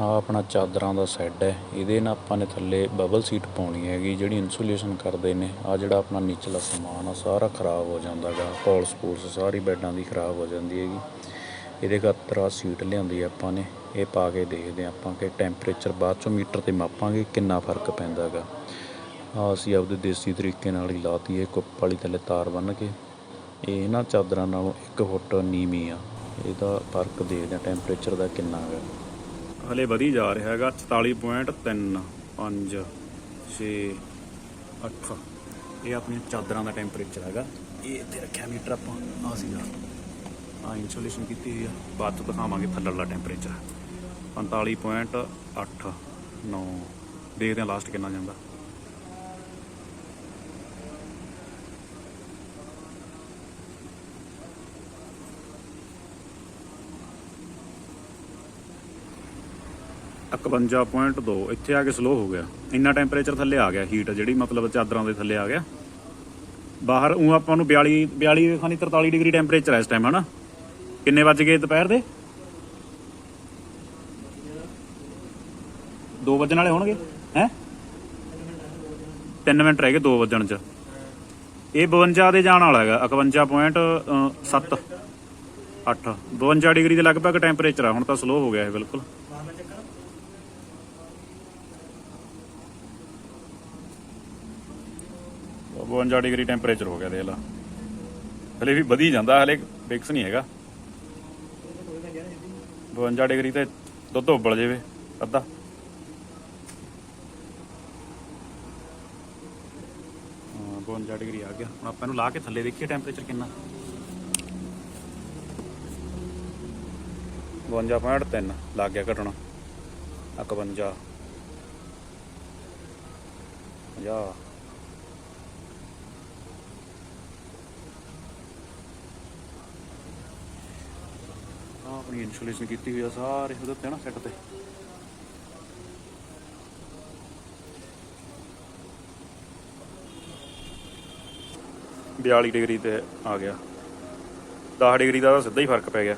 ਆ ਆਪਣਾ ਚਾਦਰਾਂ ਦਾ ਸੈੱਡ ਹੈ। ਇਹਦੇ ਨਾਲ ਆਪਾਂ ਨੇ ਥੱਲੇ ਬਬਲ ਸੀਟ ਪਾਉਣੀ ਹੈਗੀ ਜਿਹੜੀ ਇਨਸੂਲੇਸ਼ਨ ਕਰਦੇ ਨੇ। ਆ ਜਿਹੜਾ ਆਪਣਾ ਨੀਚਲਾ ਸਮਾਨ ਆ, ਸਾਰਾ ਖਰਾਬ ਹੋ ਜਾਂਦਾ ਗਾ। ਪੌਲਸ ਪੂਲਸ ਸਾਰੀ ਬੈੱਡਾਂ ਦੀ ਖਰਾਬ ਹੋ ਜਾਂਦੀ ਹੈਗੀ। ਇਹਦੇ ਖਾਤਰ ਆ ਸੀਟ ਲਿਆਂਦੀ ਆਪਾਂ ਨੇ। ਇਹ ਪਾ ਕੇ ਦੇਖਦੇ ਹਾਂ ਆਪਾਂ ਕਿ ਟੈਂਪਰੇਚਰ ਬਾਅਦ ਚੋਂ ਮੀਟਰ ਤੇ ਮਾਪਾਂਗੇ ਕਿੰਨਾ ਫ਼ਰਕ ਪੈਂਦਾ ਗਾ। ਆ ਅਸੀਂ ਆਪਦੇ ਦੇਸੀ ਤਰੀਕੇ ਨਾਲ ਹੀ ਲਾਤੀ ਹੈ ਕੁੱਪ ਵਾਲੀ ਥੱਲੇ ਤਾਰ ਬੰਨ੍ਹ ਕੇ। ਇਹ ਨਾ ਚਾਦਰਾਂ ਨਾਲੋਂ 1 ਫੁੱਟ ਨੀਵੀਂ ਆ। ਇਹਦਾ ਫ਼ਰਕ ਦੇਖਦੇ ਹਾਂ ਟੈਂਪਰੇਚਰ ਦਾ ਕਿੰਨਾ ਹੈਗਾ ਹਲੇ ਵਧੀ ਜਾ ਰਿਹਾ ਹੈਗਾ 44.3 5 6 8 ਇਹ ਆਪਣੀਆਂ ਚਾਦਰਾਂ ਦਾ ਟੈਂਪਰੇਚਰ ਹੈਗਾ। ਇਹ ਇੱਥੇ ਰੱਖਿਆ ਮੀਟਰ ਆਪਾਂ। ਆ ਸੀਗਾ। ਆ ਇਨਸੂਲੇਸ਼ਨ ਕੀਤੀ ਹੋਈ ਆ। ਬਾਅਦ ਤੋਂ ਦਿਖਾਵਾਂਗੇ ਥੱਲੜਾ ਟੈਂਪਰੇਚਰ। 45.8 9 ਦੇਖਦੇ ਹਾਂ ਲਾਸਟ ਕਿੰਨਾ ਜਾਂਦਾ। ਇਕਵੰਜਾ ਪੁਆਇੰਟ ਦੋ, ਇੱਥੇ ਆ ਕੇ ਸਲੋ ਹੋ ਗਿਆ। ਇੰਨਾ ਟੈਂਪਰੇਚਰ ਥੱਲੇ ਆ ਗਿਆ ਹੀਟ ਜਿਹੜੀ ਮਤਲਬ ਚਾਦਰਾਂ ਦੇ ਥੱਲੇ ਆ ਗਿਆ। ਬਾਹਰ ਉਹ ਆਪਾਂ ਨੂੰ 42 42 ਖਾਨੀ 43 ਡਿਗਰੀ ਟੈਂਪਰੇਚਰ ਹੈ ਇਸ ਟਾਈਮ ਹਨਾ? ਕਿੰਨੇ ਵੱਜ ਗਏ ਦੁਪਹਿਰ ਦੇ? 2 ਵਜਣ ਵਾਲੇ ਹੋਣਗੇ, ਹੈ? 3 ਮਿੰਟ ਰਹਿ ਗਏ 2 ਵਜਣ ਚ। ਇਹ 52 ਦੇ ਜਾਣ ਵਾਲਾ ਹੈਗਾ 51.7 8 52 ਡਿਗਰੀ ਦੇ ਲਗਭਗ ਟੈਂਪਰੇਚਰ ਆ, ਹੁਣ ਤਾਂ ਸਲੋ ਹੋ ਗਿਆ ਇਹ, ਬਿਲਕੁਲ। 52 ਡਿਗਰੀ ਟੈਂਪਰੇਚਰ ਹੋ ਗਿਆ ਦੇਖ ਲਾ। ਹਲੇ ਵੀ ਵਧੀ ਜਾਂਦਾ, ਹਲੇ ਫਿਕਸ ਨਹੀਂ ਹੈਗਾ। 52 ਡਿਗਰੀ ਤੇ ਦੁੱਧ ਉਬਲ ਜਾਵੇ, ਅੱਧਾ। ਹਾਂ 52 ਡਿਗਰੀ ਆ ਗਿਆ। ਹੁਣ ਆਪਾਂ ਇਹਨੂੰ ਲਾ ਕੇ ਥੱਲੇ ਦੇਖੀਏ ਟੈਂਪਰੇਚਰ ਕਿੰਨਾ। 52.3 ਲੱਗ ਗਿਆ ਘਟਣਾ। 51 50 ਆਪਣੀ ਇਨਸੂਲੇਸ਼ਨ ਕੀਤੀ ਹੋਈ ਆ ਸਾਰੇ ਉਹਦੇ ਉੱਤੇ ਨਾ ਸੈੱਟ ਤੇ। ਬਿਆਲੀ ਡਿਗਰੀ ਤੇ ਆ ਗਿਆ। 10 ਡਿਗਰੀ ਦਾ ਤਾਂ ਸਿੱਧਾ ਹੀ ਫ਼ਰਕ ਪੈ ਗਿਆ।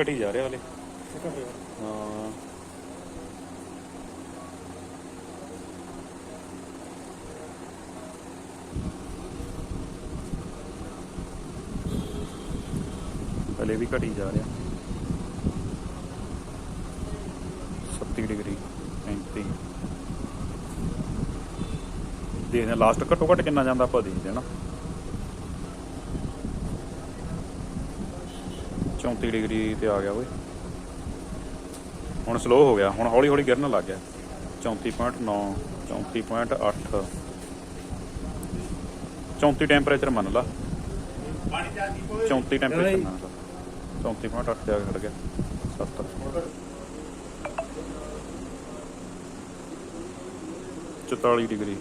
ਘਟੀ ਜਾ ਰਿਹਾ ਹਲੇ। ਹਾਂ। ਹਲੇ ਵੀ ਘਟੀ ਜਾ ਰਿਹਾ। 37 ਡਿਗਰੀ 35 ਦੇਖਦੇ ਹਾਂ ਲਾਸਟ ਘੱਟੋ ਘੱਟ ਕਿੰਨਾ ਜਾਂਦਾ ਆਪਾਂ ਦੇਖਦੇ ਹਾਂ 34 ਡਿਗਰੀ ਤੇ ਆ ਗਿਆ ਓਏ। ਹੁਣ ਸਲੋ ਹੋ ਗਿਆ, ਹੁਣ ਹੌਲੀ ਹੌਲੀ ਗਿਰਨ ਲੱਗ ਗਿਆ। 34.9 34.8 34 ਟੈਂਪਰੇਚਰ ਮੰਨ ਲਾ। 34 ਟੈਂਪਰੇਚਰ ਮੰਨ ਲਾ। 34.8 ਤੇ ਜਾ ਕੇ ਖੜ ਗਿਆ 70 44 ਡਿਗਰੀ